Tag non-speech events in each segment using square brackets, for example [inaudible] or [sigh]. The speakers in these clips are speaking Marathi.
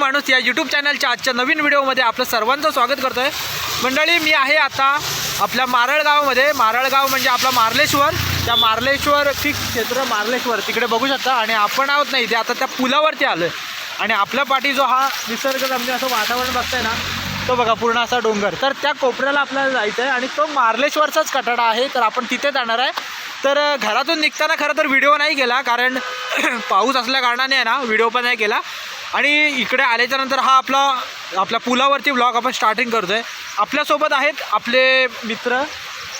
माणूस या यूट्यूब चॅनलच्या आजच्या नवीन व्हिडिओमध्ये आपलं सर्वांचं स्वागत करतो आहे मंडळी मी आहे आता आपल्या मारळगावमध्ये मारळगाव म्हणजे आपला मार्लेश्वर. त्या मार्लेश्वर ठीक क्षेत्र मार्लेश्वर. तिकडे बघू शकता. आणि आपण आहोत नाही ते आता त्या पुलावरती आलो आहे आणि आपल्या पाठी जो हा निसर्गरम्य असं वातावरण बघताय ना तो बघा पूर्ण असा डोंगर. तर त्या कोपऱ्याला आपल्याला जायचं आहे आणि तो मार्लेश्वरचाच कटाडा आहे. तर आपण तिथे जाणार आहे. तर घरातून निघताना खरं तर व्हिडिओ नाही केला. कारण [clears throat] पाऊस असल्या कारणाने आहे ना व्हिडिओ पण नाही केला. आणि इकडे आल्याच्यानंतर हा आपला आपल्या पुलावरती ब्लॉग आपण स्टार्टिंग करतो आहे आपल्यासोबत आहेत आपले मित्र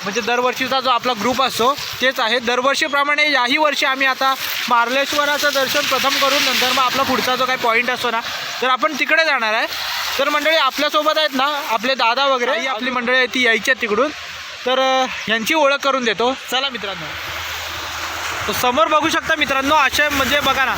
म्हणजे दरवर्षीचा जो आपला ग्रुप असतो तेच आहे दरवर्षीप्रमाणे याही वर्षी आम्ही आता मार्लेश्वराचं दर्शन प्रथम करून नंतर मग आपला पुढचा जो काही पॉईंट असतो ना तर आपण तिकडे जाणार आहे. तर मंडळी आपल्यासोबत आहेत ना आपले दादा वगैरे ही आपली मंडळी आहे ती यायची आहेत तिकडून. तर यांची ओळख करून देतो. चला मित्रांनो. तर समोर बघू शकता मित्रांनो असे म्हणजे बघा ना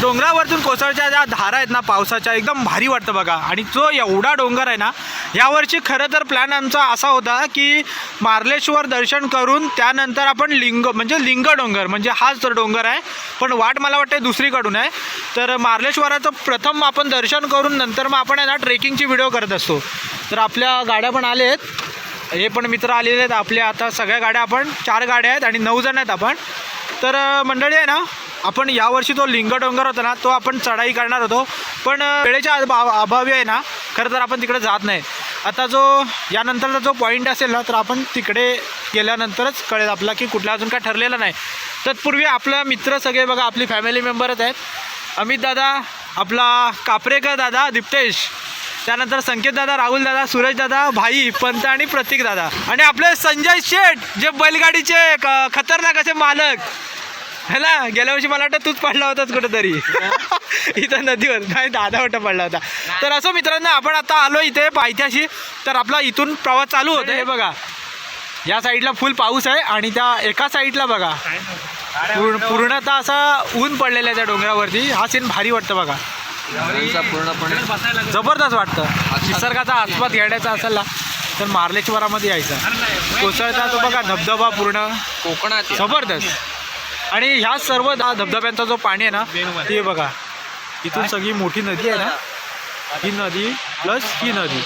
डोंगरावरतून कोसळच्या ज्या धारा आहेत ना पावसाच्या एकदम भारी वाटतं बघा. आणि जो एवढा डोंगर आहे ना यावर्षी खरं तर प्लॅन आमचा असा होता की मार्लेश्वर दर्शन करून त्यानंतर आपण लिंग म्हणजे लिंग डोंगर म्हणजे हाच तर डोंगर आहे पण वाट मला वाटते दुसरीकडून आहे. तर मार्लेश्वराचं प्रथम आपण दर्शन करून नंतर मग आपण आहे ना ट्रेकिंगची व्हिडिओ करत असतो. तर आपल्या गाड्या पण आले आहेत. हे पण मित्र आलेले आहेत आपल्या आता सगळ्या गाड्या आपण चार गाड्या आहेत आणि नऊ जण आहेत आपण. तर मंडळी आहे ना आपण यावर्षी तो लिंग डोंगर होता ना तो आपण चढाई करणार होतो. पण वेळेच्या अभा अभावी आहे ना खरं तर आपण तिकडे जात नाही. आता जो यानंतरचा जो पॉईंट असेल ना तर आपण तिकडे गेल्यानंतरच कळेल आपला की कुठला अजून काय ठरलेलं नाही. तत्पूर्वी आपला मित्र सगळे बघा आपली फॅमिली मेंबरच आहेत. अमित दादा आपला कापरेकर दादा दिप्तेश. त्यानंतर संकेत दादा राहुल दादा दादा भाई पंत आणि प्रतीक दादा. आणि आपले संजय शेठ जे बैलगाडीचे खतरनाक असे मालक. है ना? गेल्या वर्षी मला वाटतं तूच पडला होतास कुठेतरी. [laughs] इथं नदीवर. नाही दादा वाटत पडला होता. तर असं मित्रांनो आपण आता आलो इथे पायथ्याशी. तर आपला इथून प्रवास चालू होता हे बघा. या साईडला फुल पाऊस आहे आणि त्या एका साईडला बघा. पूर्ण पूर्णतः असा ऊन पडलेला आहे त्या डोंगरावरती. हा सीन भारी वाटतं बघा. पूर्णपणे जबरदस्त वाटतं. निसर्गाचा आस्वाद घ्यायचा असेल ना तर मार्लेश्वरामध्ये यायचं. कोसळता तो बघा धबधबा पूर्ण. कोकणात. जबरदस्त. आणि ह्या सर्व धबधब्यांचा जो पाणी आहे ना ते बघा. इथून सगळी मोठी नदी आहे ना ही नदी प्लस ही नदी.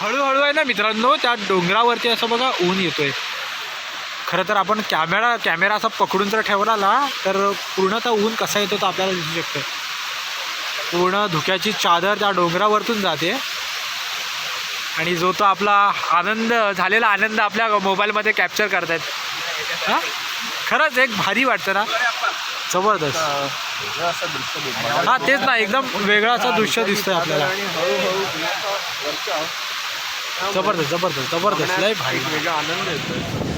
हळूहळू आहे ना मित्रांनो त्या डोंगरावरती असं बघा ऊन येतोय. खरं तर आपण कॅमेरा कॅमेरा असा पकडून जर ठेवला ना तर पूर्णतः ऊन कसा येतो तो आपल्याला दिसू शकतं. पूर्ण धुक्याची चादर त्या डोंगरावरतून जाते. आणि जो तो आपला आनंद झालेला आनंद आपल्या मोबाईलमध्ये कॅप्चर करतायत. हां? खरंच एक भारी वाटतं ना? जबरदस्त. हां हा तेच ना एकदम वेगळं असं दृश्य दिसतंय आपल्याला. जबरदस्त जबरदस्त जबरदस्त. लय भारी. वेगळा आनंद येतो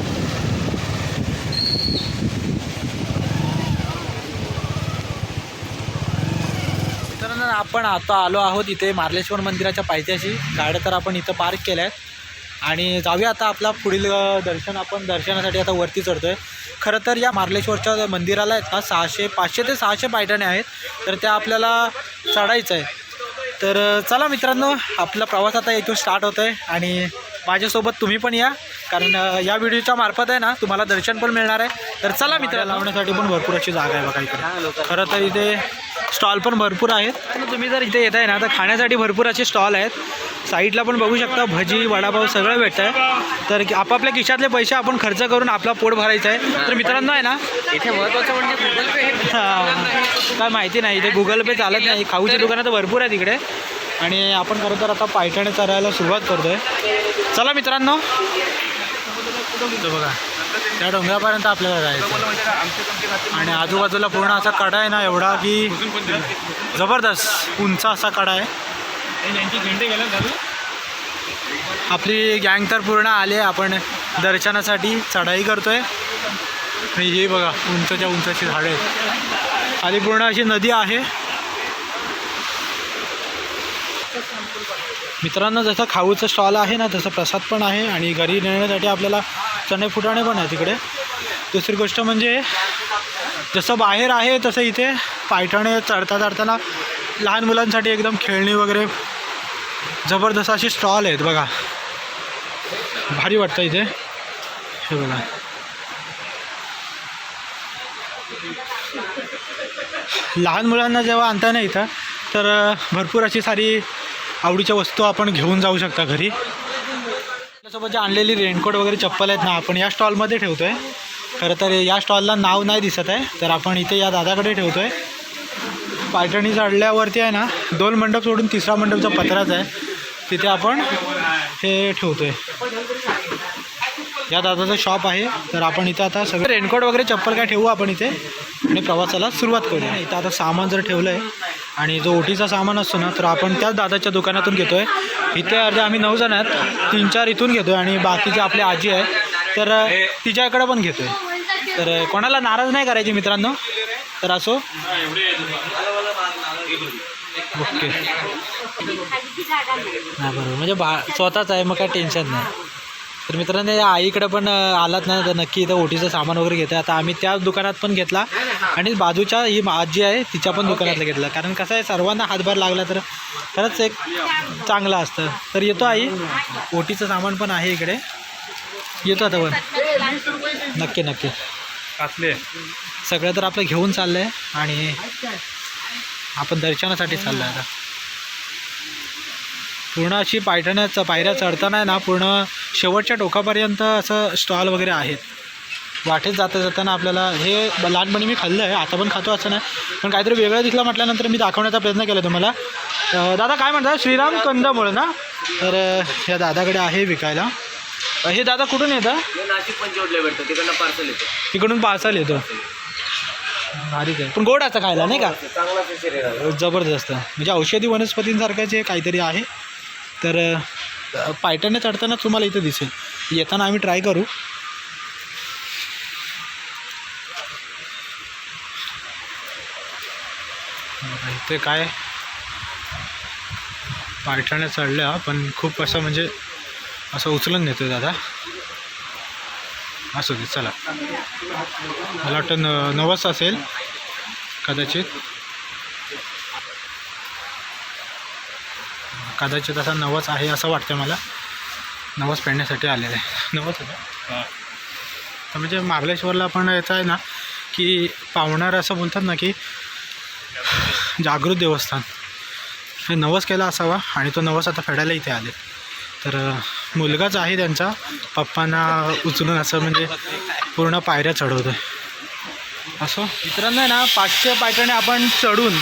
मित्रांनो आपण आता आलो आहोत इथे मार्लेश्वर मंदिराच्या पायथ्याशी. गाड्या तर आपण इथं पार्क केल्या आहेत. आणि जाऊया आता आपला पुढील दर्शन आपण दर्शनासाठी आता वरती चढतो आहे खरं तर या मार्लेश्वरच्या मंदिराला आहेत ना सहाशे पाचशे ते सहाशे पायठ्याने आहेत. तर त्या आपल्याला चढायचं आहे तर चला मित्रांनो आपला प्रवास आता इथून स्टार्ट होतो आहे आणि माझ्यासोबत तुम्ही पण या कारण या व्हिडिओच्या मार्फत आहे ना तुम्हाला दर्शन पण मिळणार आहे. तर चला मित्र लावण्यासाठी पण भरपूर अशी जागा आहे बघा इकडे. खरं तर इथे स्टॉल पण भरपूर आहेत. तुम्ही जर इथे येत आहे ना तर खाण्यासाठी भरपूर असे स्टॉल आहेत. साईडला पण बघू शकता भजी वडापाव सगळं भेटतं आहे तर आपापल्या खिशातले पैसे आपण खर्च करून आपला पोट भरायचं आहे. तर मित्रांनो आहे ना इथे महत्वाचं म्हणजे गुगल पे हे काय माहिती नाही इथे गुगल पे चालत नाही. खाऊची दुकानं तर भरपूर आहे तिकडे आणि आपण खरं तर आता पायथ्याने चढायला सुरुवात करतोय. चला मित्रांनो. बघा त्या डोंगरापर्यंत आपल्याला जायचं आणि आजूबाजूला पूर्ण असा कडा आहे ना एवढा की जबरदस्त उंच असा कडा आहे. आपली गँग तर पूर्ण आली आहे आपण दर्शनासाठी चढाई करतोय. आणि हे बघा उंचच्या उंचाची झाडं आहेत. खाली पूर्ण अशी नदी आहे. मित्रांनो जसं खाऊचं स्टॉल आहे ना तसं प्रसाद पण आहे आणि घरी नेण्यासाठी आपल्याला चणे फुटाणे पण आहे तिकडे. दुसरी गोष्ट म्हणजे जसं बाहेर आहे तसं इथे पायठणे चढता चढताना लहान मुलांसाठी एकदम खेळणी वगैरे जबरदस्त अशी स्टॉल आहेत बघा. भारी वाटतं इथे. हे बघा. लहान मुलांना जेव्हा आणता ना इथं तर भरपूर अशी सारी आवडीच्या वस्तू आपण घेऊन जाऊ शकता घरी. आपल्यासोबत जे आणलेली रेनकोट वगैरे चप्पल आहेत ना आपण या स्टॉलमध्ये ठेवतो आहे खरं तर या स्टॉलला नाव नाही दिसत आहे तर आपण इथे या दादाकडे ठेवतो आहे पायटणी चढल्यावरती आहे ना दोन मंडप सोडून तिसरा मंडपचा पत्राच आहे. तिथे आपण हे ठेवतो आहे या दादाचं शॉप आहे तर आपण इथं आता सगळं रेनकोट वगैरे चप्पल काय ठेवू आपण इथे? आणि प्रवासाला सुरुवात करूया. इथं आता सामान जर ठेवलं आहे आणि जो ओटीचा सामान असतो ना तर आपण त्याच दादाच्या दुकानातून घेतो आहे इथे अर्धे आम्ही नऊ जण आहेत. तीन चार इथून घेतो आहे आणि बाकीचे आपली आजी आहे तर तिच्याकडे पण घेतो आहे तर कोणाला नाराज नाही करायची मित्रांनो? तर असो. ओके. हा बरोबर. म्हणजे बा स्वतःच आहे मग काय टेन्शन नाही. तर मित्रांनो या आईकडे पण आलात ना तर नक्की इथं ओटीचं सामान वगैरे घेतं आता आम्ही त्या दुकानात पण घेतला. आणि बाजूच्या ही आजी आहे तिच्या पण दुकानातलं घेतलं. कारण कसं आहे सर्वांना हातभार लागला तर खरंच एक चांगलं असतं. तर येतो आई. ओटीचं सामान पण आहे इकडे. येतो आता पण. नक्की नक्की. काचले सगळं तर आपलं घेऊन चाललं आहे आणि आपण दर्शनासाठी चाललो आहे आता. पूर्ण अशी पायठण्याचं पायऱ्या चढताना आहे ना पूर्ण शेवटच्या टोकापर्यंत असं स्टॉल वगैरे आहेत. वाटेत जाता जाताना आपल्याला हे लहानपणी मी खाल्लं आहे आता पण खातो असं नाही. पण काहीतरी वेगळं दिसलं म्हटल्यानंतर मी दाखवण्याचा प्रयत्न केला तुम्हाला. दादा काय म्हणतात? श्रीराम कंदमुळ ना? तर या दादाकडे आहे विकायला. हे दादा कुठून येतं नाशिक पंचवटला भेटतं तिकडनं पार्सल येतो. तिकडून पार्सल येतो. भारीच आहे. पण गोड असं खायला नाही का? जबरदस्त. म्हणजे औषधी वनस्पतींसारखं जे काहीतरी आहे. तर पायट्याने चढताना तुम्हाला इथं दिसेल. येताना आम्ही ट्राय करू. इथे काय? पायथ्याने चढल्या पण खूप असं म्हणजे असं उचलून नेतो दादा. असू दे चला. मला वाटतं न नवस असेल कदाचित. कदाचित असा नवस आहे असं वाटतं मला. नवस पेडण्यासाठी आलेलं आहे. [laughs] नवस होतं तर म्हणजे मार्लेश्वरला पण याचं आहे ना की पावणार असं बोलतात ना की जागृत देवस्थान. हे नवस केला असावा आणि तो नवस आता फेडायला इथे आले तर मुलगाच आहे त्यांचा. पप्पांना उचलून असं म्हणजे पूर्ण पायऱ्या चढवतो असं? मित्रांनो ना पाचशे पायथ्याने आपण चढून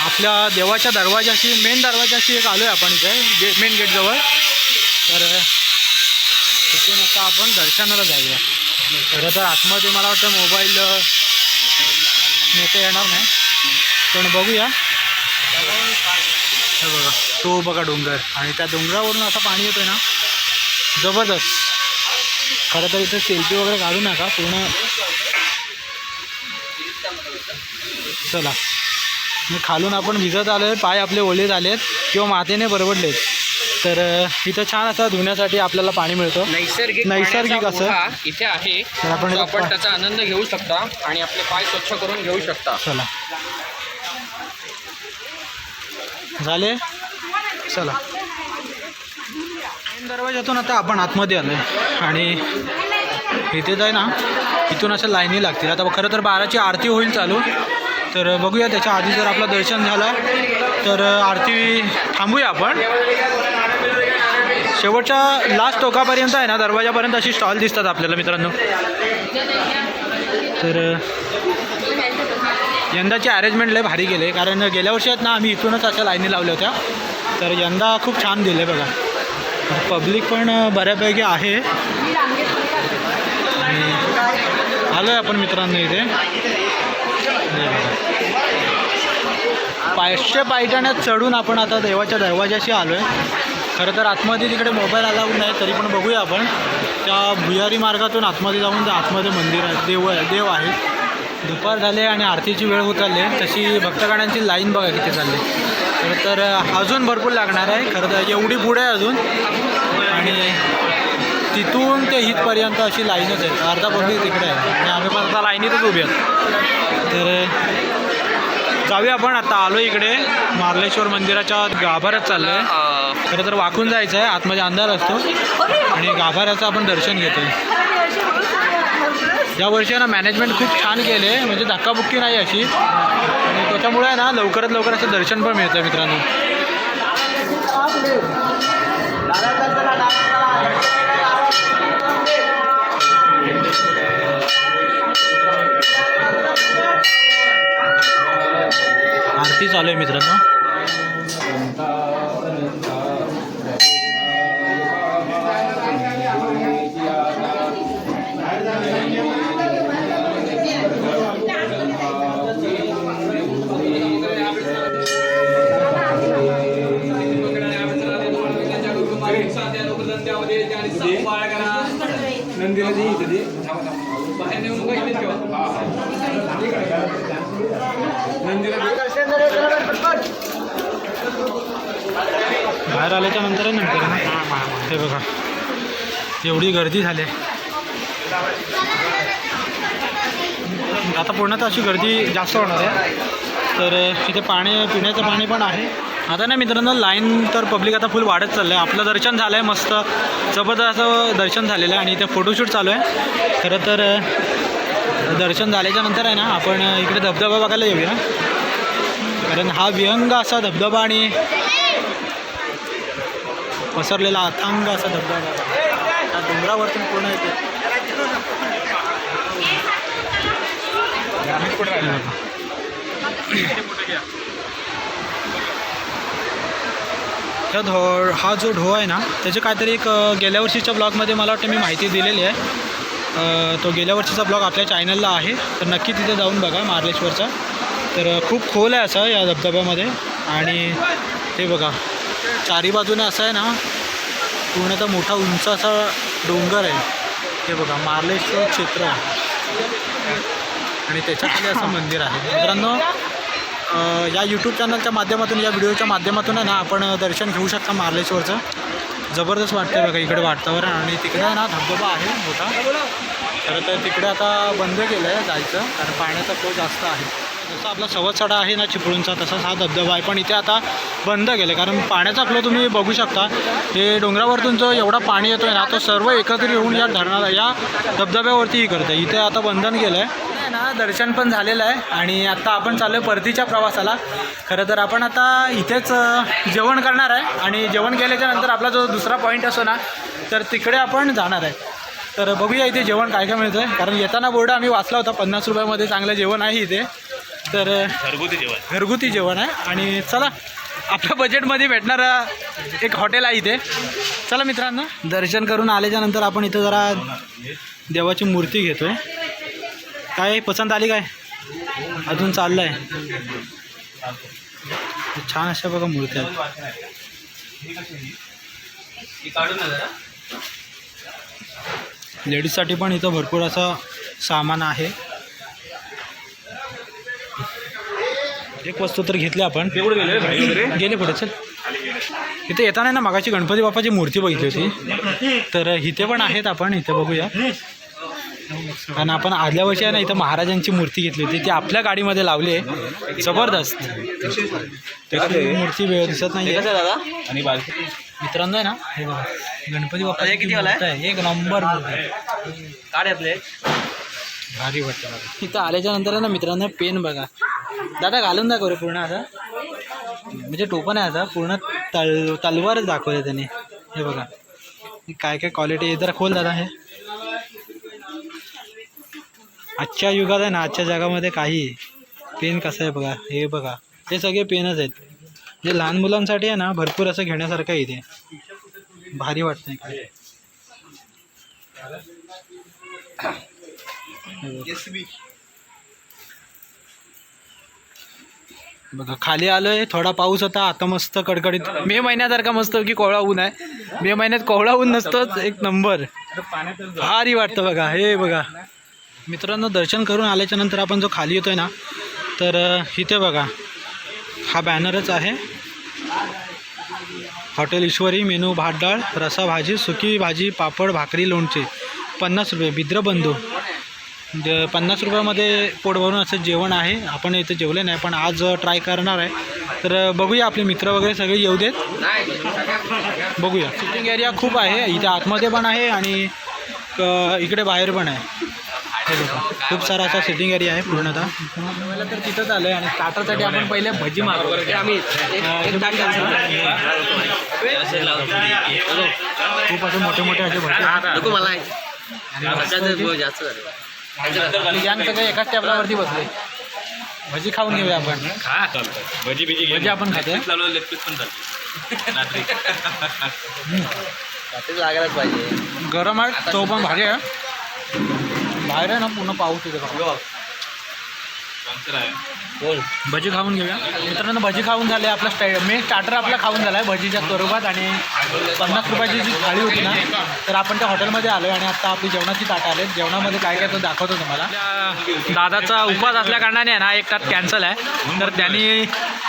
आपल्या देवाच्या दरवाजाशी मेन दरवाजाशी एक आलो आहे आपण इथे गे मेन गेटजवळ तर तिथून आता आपण दर्शनाला जाऊया. खरं तर आतमध्ये मला वाटतं मोबाईल नेता येणार नाही. पण बघूया. हे बघा तो बघा डोंगर. आणि त्या डोंगरावरून असं पाणी येतं ना. जबरदस्त. खरं तर इथं सेल्फी वगैरे काढू नका पूर्ण. चला. खालून आपण भिजत आलो आहे पाय आपले ओले झालेत किंवा मातेने बरबडलेत तर इथं छान असं धुण्यासाठी आपल्याला पाणी मिळतं. नैसर्गिक नैसर्गिक असं? इथे आहे. तर आपण आपण त्याचा आनंद घेऊ शकता आणि आपले पाय स्वच्छ करून घेऊ शकता. चला. झाले? चला. मेन दरवाजातून आता आपण आतमध्ये आलो आहे आणि इथे जाय ना इथून अशा लाईनी लागतील. आता खरं तर बाराची आरती होईल चालू. तर बघूया त्याच्या आधी जर आपलं दर्शन झालं तर आरती थांबूया आपण. शेवटच्या लास्ट टोकापर्यंत आहे ना दरवाजापर्यंत अशी स्टॉल दिसतात आपल्याला मित्रांनो. तर यंदाची अरेंजमेंट लय भारी गेले कारण गेल्या वर्षी ना आम्ही इथूनच अशा लाईनी लावल्या होत्या. तर यंदा खूप छान दिले बघा. पब्लिक पण बऱ्यापैकी आहे. आलो आहे आपण मित्रांनो इथे हे बघा. पाचशे पायटाण्यात चढून आपण आता देवाच्या दरवाजाशी आलो आहे खरं तर आतमध्ये तिकडे मोबाईल अलाउड नाही तरी पण बघूया आपण. त्या भुयारी मार्गातून आतमध्ये जाऊन त्या आतमध्ये मंदिर आहे देव आहे देव आहे. दुपार झाले आणि आरतीची वेळ होत आली आहे. तशी भक्तगणांची लाईन बघा किती चालली. खरं तर अजून भरपूर लागणार आहे. खरं तर एवढी पुढे आहे अजून. आणि तिथून ते हितपर्यंत अशी लाईनच आहे अर्धा पब्लिक तिकडे आहे. आणि आम्ही पण आता लाईनीतच उभी आहोत. तर जाऊया आपण. आता आलो इकडे. मार्लेश्वर मंदिराच्या गाभाऱ्यात चाललो आहे खरं तर वाकून जायचं आहे आतमध्ये अंधार असतो. आणि गाभाऱ्याचं आपण दर्शन घेतो या वर्षी ना मॅनेजमेंट खूप छान केले म्हणजे धक्काबुक्की नाही अशी. आणि त्याच्यामुळे आहे ना लवकरात लवकर असं दर्शन पण मिळतं मित्रांनो. चालू आहे मित्रांनो. बाहेर आल्याच्यानंतर आहे नंतर ना? हे बघा. एवढी गर्दी झाली आहे. आता पुण्यात अशी गर्दी जास्त होणार आहे. तर इथे पाणी पिण्याचं पाणी पण आहे. आता ना मित्रांनो लाईन तर पब्लिक आता फुल वाढत चाललं आहे आपलं दर्शन झालं आहे मस्त. जबरदस्त दर्शन झालेलं आहे आणि इथे फोटोशूट चालू आहे. खरं तर दर्शन झाल्याच्यानंतर आहे ना आपण इकडे धबधबा बघायला येऊया. कारण हा व्यंग असा धबधबा आणि पसरलेला अथांग असा धबधबा. त्या डोंगरावरतून पूर्ण येते ह्या धो हा जो ढो आहे ना त्याचे काहीतरी एक गेल्या वर्षीच्या ब्लॉगमध्ये मला वाटतं मी माहिती दिलेली आहे. तो गेल्या वर्षीचा ब्लॉग आपल्या चॅनलला आहे तर नक्की तिथे जाऊन बघा मार्लेश्वरचा तर खूप खोल आहे असं या धबधब्यामध्ये. आणि हे बघा चारी बाजूने असं आहे ना पूर्णतः मोठा उंच असा डोंगर आहे. हे बघा मार्लेश्वर क्षेत्र आणि त्याच्या असं मंदिर आहे. मित्रांनो या यूट्यूब चॅनलच्या माध्यमातून या व्हिडिओच्या माध्यमातून आहे ना आपण दर्शन घेऊ शकता मार्लेश्वरचं. जबरदस्त वाटतं बघा इकडे वातावरण. आणि तिकडे ना धबधबा आहे मोठा. खरं तर तिकडे आता बंद केलं आहे जायचं कारण पाण्याचा तो जास्त आहे. जसं आपला सवतसडा आहे ना चिपळूणचा तसाच हा धबधबा आहे. पण इथे आता बंद केलं. कारण पाण्याचा फ्लो तुम्ही बघू शकता हे डोंगरावरतून जो एवढा पाणी येतो आहे ना तो सर्व एकत्र येऊन या धरणाला या धबधब्यावरतीही करतं इथे आता बंधन केलं आहे ना दर्शन पण झालेलं आहे. आणि आत्ता आपण चाललो आहे परतीच्या प्रवासाला. खरं तर आपण आता इथेच जेवण करणार आहे. आणि जेवण केल्याच्यानंतर आपला जो दुसरा पॉईंट असतो ना तर तिकडे आपण जाणार आहे. तर बघूया इथे जेवण काय काय मिळतं आहे कारण येताना बोर्ड आम्ही वाचला होता पन्नास रुपयामध्ये चांगलं जेवण आहे इथे. तर घरगुती जेवण घरगुती जेवण आहे. आणि चला आपल्या बजेटमध्ये भेटणारं एक हॉटेल आहे इथे. चला मित्रांनो दर्शन करून आल्याच्यानंतर आपण इथं जरा देवाची मूर्ती घेतो काय पसंत आली काय? अजून चाललं आहे छान अशा बघा मूर्त्या आहेत. लेडीजसाठी पण इथं भरपूर असं सामान आहे. एक वस्तू तर घेतली आपण. गेले पुढे चल. इथे येताना ना मागाची गणपती बाप्पाची मूर्ती बघितली होती. तर इथे पण आहेत आपण इथे बघूया. कारण आपण आदल्या वर्षी आहे ना इथं महाराजांची मूर्ती घेतली होती. ती आपल्या गाडीमध्ये लावली आहे. जबरदस्त. मूर्ती वेळ दिसत नाही दादा? आणि बालकी मित्रांनो आहे ना हे बघा. गणपती बाप्पा किती आहे? एक नंबर. काढ आपले भारी वाटतं. तिथं आल्याच्यानंतर ना मित्रांनो पेन बघा. दादा घालून दाखव रे पूर्ण आता. म्हणजे टोपण आहे आता. पूर्ण तल तलवारच दाखवले त्याने. हे बघा. काय काय क्वालिटी जरा खोल दादा हे. आजच्या युगात आहे ना आजच्या जगामध्ये काही पेन कसं आहे बघा. हे बघा. हे सगळे पेनच आहेत. जे लहान मुलांसाठी आहे ना भरपूर असं घेण्यासारखं आहे इथे. भारी वाटतं इकडे. बघा खाली आलोय थोडा पाऊस होता आता मस्त कडकडीत मे महिन्यासारखा मस्त की कोवळा ऊन आहे. मे महिन्यात कोवळा ऊन नसतोच एक नंबर. भारी वाटतं बघा हे बघा. मित्रांनो दर्शन करून आल्याच्यानंतर आपण जो खाली येतोय ना तर इथे बघा हा बॅनरच आहे. हॉटेल ईश्वरी मेनू भात डाळ रसा भाजी सुकी भाजी पापड भाकरी लोणचे पन्नास रुपये बिद्रबंधू ज पन्नास रुपयामध्ये पोट भरून असं जेवण आहे. आपण इथं जेवले नाही पण आज ट्राय करणार आहे. तर बघूया आपले मित्र वगैरे सगळे येऊ देत. बघूया. सिटिंग एरिया खूप आहे इथे आतमध्ये पण आहे आणि इकडे बाहेर पण आहे. हे खूप सारा असा सिटिंग एरिया आहे पूर्णतः. तर तिथंच आलं आहे आणि स्टार्टरसाठी आपण पहिले भजी मागवतो. आम्ही खूप असे मोठे मोठे असे भजी गँग सगळे एकाच टेबलावरती बसले भजी खाऊन घेऊया आपण. खा चालतं भजी बिजी घे भजी आपण खाते [laughs] पण चालते रात्री. [laughs] लागायलाच पाहिजे. गरम आहे तो पण भारी आहे. बाहेर आहे ना पूर्ण पाऊस येते आहे बोल भजी खाऊन घेऊया. मित्रांनो भजी खाऊन झाले आपला स्टाई मेन स्टार्टर आपला खाऊन झाला आहे भजीच्या स्वरूपात. आणि पन्नास रुपयाची जी थाळी होती ना तर आपण त्या हॉटेलमध्ये आलो आणि आता आपली जेवणाची ताट आले जेवणामध्ये काय काय तो दाखवतो तुम्हाला. दादाचा उपवास असल्या कारणाने ना एक ताट कॅन्सल आहे. तर त्यांनी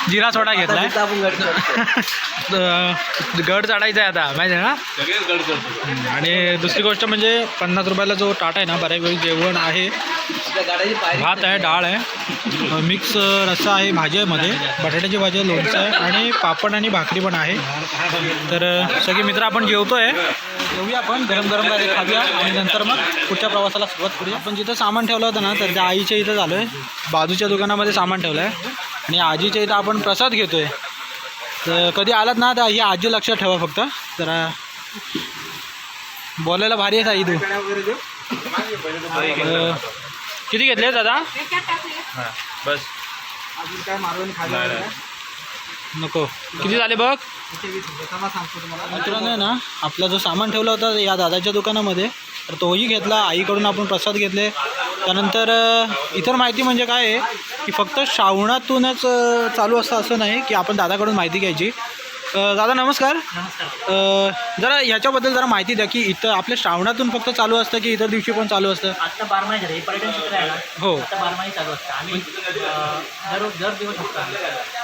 जिरा सोडा घेतला आहे [laughs] गड चढायचा आहे आता माहिती आहे ना? आणि दुसरी गोष्ट म्हणजे पन्नास रुपयाला जो ताट आहे ना बऱ्यापैकी जेवण आहे. भात आहे डाळ आहे. मिक्स रस्सा आहे भाजी आहे मध्ये बटाट्याची भाजी आहे लोणचं आहे आणि पापड आणि भाकरी पण आहे. तर सगळे मित्र आपण जेवतो आहे जेवूया आपण गरम गरम खाऊया आणि नंतर मग पुढच्या प्रवासाला सुरुवात करूया. आपण जिथं सामान ठेवलं होतं ना तर त्या आईच्या इथं झालो आहे बाजूच्या दुकानामध्ये सामान ठेवलं आहे आणि आजीच्या इथं आपण प्रसाद घेतो आहे तर कधी आलात ना तर ही आजी लक्षात ठेवा फक्त. तर बोलायला भारी आहे आई तू. किती घेतले दादा? बस. नको. किती झाले बघ? मित्रांनो आहे ना आपला जो सामान ठेवला होता या दादाच्या दुकानामध्ये तर तोही घेतला आईकडून आपण प्रसाद घेतले. त्यानंतर इतर माहिती म्हणजे काय आहे की फक्त श्रावणातूनच चालू असतं असं नाही की आपण दादाकडून माहिती घ्यायची. दादा नमस्कार. जरा ह्याच्याबद्दल जरा माहिती द्या की इथं आपल्या श्रावणातून फक्त चालू असतं की इतर दिवशी पण चालू असतं? आता बारमाही झाले हे पर्यटन क्षेत्र आहे ना? हो. आता बारमाही चालू असतं. अं, दर दर दिवस असतो.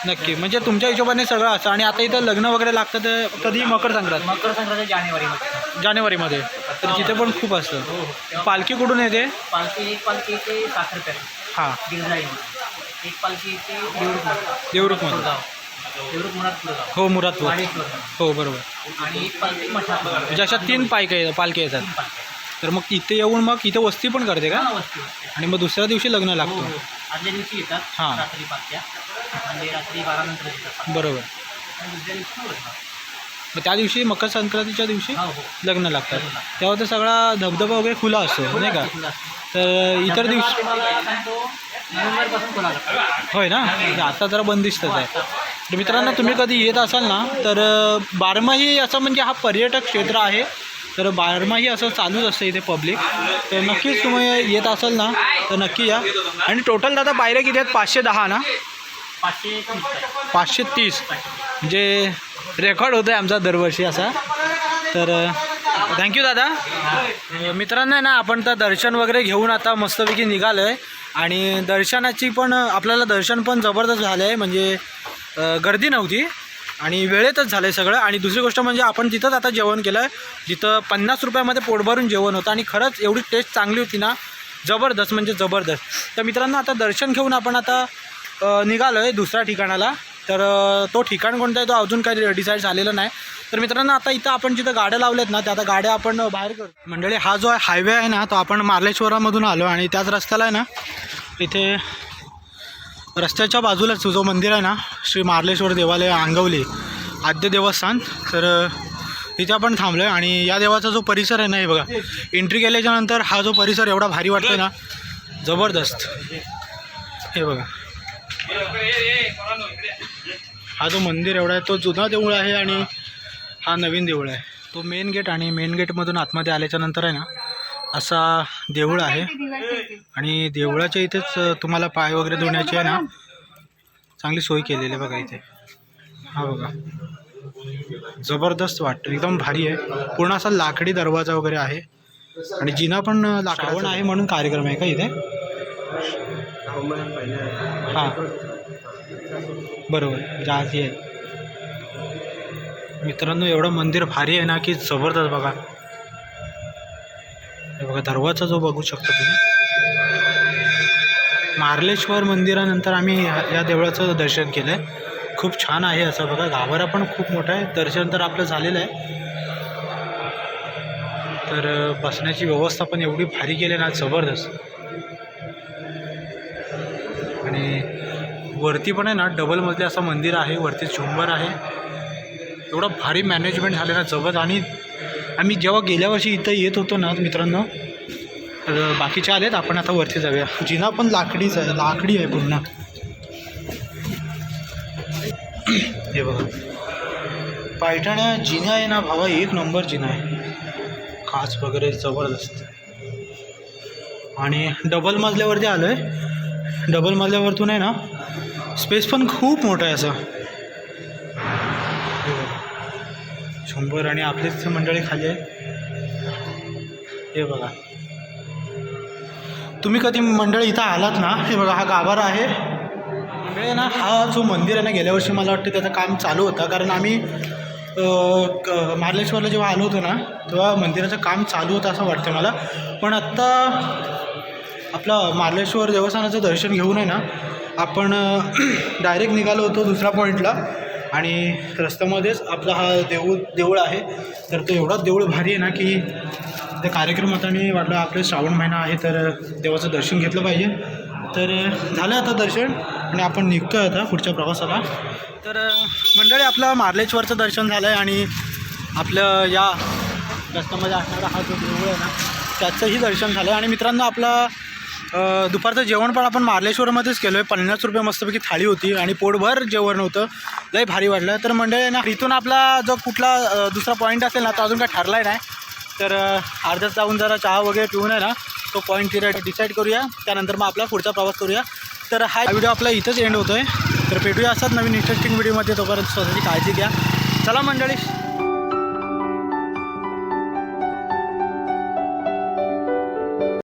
नक्की. म्हणजे तुमच्या हिशोबाने सगळं असतं. आणि आता इथं लग्न वगैरे लागतं तर कधी मकर संक्रांत. मकर संक्रांत जानेवारीमध्ये. जानेवारीमध्ये. तर तिथे पण खूप असतं. पालखी कुठून येते? पालखी एक पालखी येते साखरपेठ हां. गिरजाईमध्ये. एक पालखी येते देवरुख देवरुखमध्ये. गाव देवरुख मुराद गाव हो मुरादपूर हो बरोबर. आणि एक पालखी मठापूर म्हणजे अशा तीन पायके पालखी येतात. तर मग इथे येऊन मग इथं वस्ती पण करते का? वस्ती वस्ती. आणि मग दुसऱ्या दिवशी लग्न हो लागतं. हो. आदल्या दिवशी येतात हां. रात्री पालख्या. म्हणजे रात्री बारा नंतर येतात. बरोबर. आणि दुसऱ्या दिवशी लग्न. मग त्या दिवशी मकर संक्रांतीच्या दिवशी हो हो. लग्न लागतात. तेव्हा तर सगळा धबधबा वगैरे खुला असतो नाही का? तर इतर दिवशी तुम्हाला सांगतो नोव्हेंबरपासून खुला लागतो. होय ना? म्हणजे आता जरा बंदिस्तच आहे. तर मित्रांनो तुम्ही कधी येत असाल ना तर अ, बारमाही असं म्हणजे हा पर्यटक क्षेत्र आहे. तर बारमाही असं चालूच असतं इथे पब्लिक. तर नक्कीच तुम्ही येत असाल ना तर नक्की या. आणि टोटल दादा बाहेर किती आहेत? पाचशे दहा ना? पाचशे. पाचशे तीस. म्हणजे रेकॉर्ड होतो आहे आमचा दरवर्षी असा. तर थँक्यू दादा. मित्रांनो आहे ना आपण तर दर्शन वगैरे घेऊन आता मस्तपैकी निघालो आहे आणि दर्शनाची पण आपल्याला दर्शन पण जबरदस्त झालं आहे म्हणजे गर्दी नव्हती. आणि वेळेतच झालं आहे सगळं. आणि दुसरी गोष्ट म्हणजे आपण तिथंच आता जेवण केलं आहे जिथं पन्नास रुपयामध्ये पोटभरून जेवण होतं. आणि खरंच एवढी टेस्ट चांगली होती ना जबरदस्त म्हणजे जबरदस्त. तर मित्रांनो आता दर्शन घेऊन आपण आता निघालो आहे दुसऱ्या ठिकाणाला. तर तो ठिकाण कोणतं आहे तो अजून काही डिसाईड झालेलं नाही. तर मित्रांनो आता इथं आपण जिथं गाड्या लावल्यात ना त्या आता गाड्या आपण बाहेर करू. मंडळी हा जो हायवे आहे ना तो आपण मार्लेश्वरामधून आलो आणि त्याच रस्त्याला आहे ना इथे रस्त्याच्या बाजूलाच जो मंदिर आहे ना श्री मार्लेश्वर देवालय आंगवली आद्य देवस्थान. तर इथे आपण थांबलो आहे आणि या देवाचा जो परिसर आहे ना हे बघा एंट्री केल्याच्यानंतर हा जो परिसर एवढा भारी वाटतो ना जबरदस्त. हे बघा. हा जो मंदिर एवढा आहे तो जुना देऊळ आहे आणि हा नवीन देऊळ आहे. तो मेन गेट आणि मेन गेटमधून आतमध्ये आल्याच्यानंतर आहे ना असा देऊळ आहे. आणि देवळाच्या इथेच तुम्हाला पाय वगैरे धुण्याची आहे ना चांगली सोय केलेली आहे बघा इथे. हा बघा. जबरदस्त वाटतं. एकदम भारी आहे. पूर्ण असा लाकडी दरवाजा वगैरे आहे. आणि जिना पण लाकडावण आहे म्हणून कार्यक्रम आहे का इथे? हां. बरोबर. म्हणजे जहाजी आहे मित्रांनो एवढं मंदिर भारी आहे ना की जबरदस्त बघा. हे बघा दरवाजा जो बघू शकता तुम्ही. मार्लेश्वर मंदिरानंतर आम्ही या देवळाचं दर्शन केलं आहे खूप छान आहे असं बघा. गाभारा पण खूप मोठा आहे. दर्शन तर आपलं झालेलं आहे. तर बसण्याची व्यवस्था पण एवढी भारी केली ना जबरदस्त. आणि वरती पण आहे ना डबल मजले असं मंदिर आहे वरती झुंबर आहे. एवढं भारी मॅनेजमेंट झालं ना आणि आम्ही जेव्हा गेल्या वर्षी इथं येत होतो ना मित्रांनो तर बाकीचे आलेत आपण आता वरती जाऊया. जिना पण लाकडीच आहे लाकडी आहे पूर्ण. हे बघा. पायठाण्या जिना आहे ना भावा एक नंबर जिना आहे. काच वगैरे जबरदस्त. आणि डबल मजल्यावरती आलो आहे डबल मजल्यावरतून आहे ना स्पेस पण खूप मोठं आहे असं. हे बघा. शंभर आणि आपलीच मंडळी खाली आहे. हे बघा. तुम्ही कधी मंडळी इथं आलात ना? हे बघा हा गाभारा आहे. मंडळी ना हा जो मंदिर आहे ना गेल्या वर्षी मला वाटतं त्याचं काम चालू होतं. कारण आम्ही क- मार्लेश्वरला जेव्हा आलो होतो ना तेव्हा मंदिराचं काम चालू होतं असं वाटतं मला. पण आत्ता आपलं मार्लेश्वर देवस्थानाचं दर्शन घेऊन आहे ना आपण डायरेक्ट [clears throat] निघालो होतो दुसऱ्या पॉईंटला आणि रस्त्यामध्येच आपला हा देऊळ देऊळ आहे. तर तो एवढा देऊळ भारी आहे ना की त्या कार्यक्रमात आता मी वाटलं आपलं श्रावण महिना आहे तर देवाचं दर्शन घेतलं पाहिजे. तर झालं आता दर्शन आणि आपण निघतो आता पुढच्या प्रवासाला. तर मंडळी आपलं मार्लेश्वरचं दर्शन झालं आहे आणि आपलं या रस्त्यामध्ये असणारा हा जो देऊळ आहे ना त्याचंही दर्शन झालं आहे आणि मित्रांनो आपला दुपारचं जेवण पण आपण मार्लेश्वरमध्येच केलं आहे पन्नास रुपये मस्तपैकी थाळी होती आणि पोटभर जेवण होतं. लय भारी वाटलं. तर मंडळी ना इथून आपला जो कुठला दुसरा पॉईंट असेल ना तो अजून काय ठरला नाही. तर अर्ध्यात जाऊन जरा चहा वगैरे पिऊन आहे ना तो पॉईंट तिथे डिसाईड करूया. त्यानंतर मग आपला पुढचा प्रवास करूया. तर हा व्हिडिओ आपला इथंच एंड होतो आहे तर भेटूया असतात नवीन इंटरेस्टिंग व्हिडिओमध्ये तोपर्यंत स्वतःची काळजी घ्या. चला मंडळी.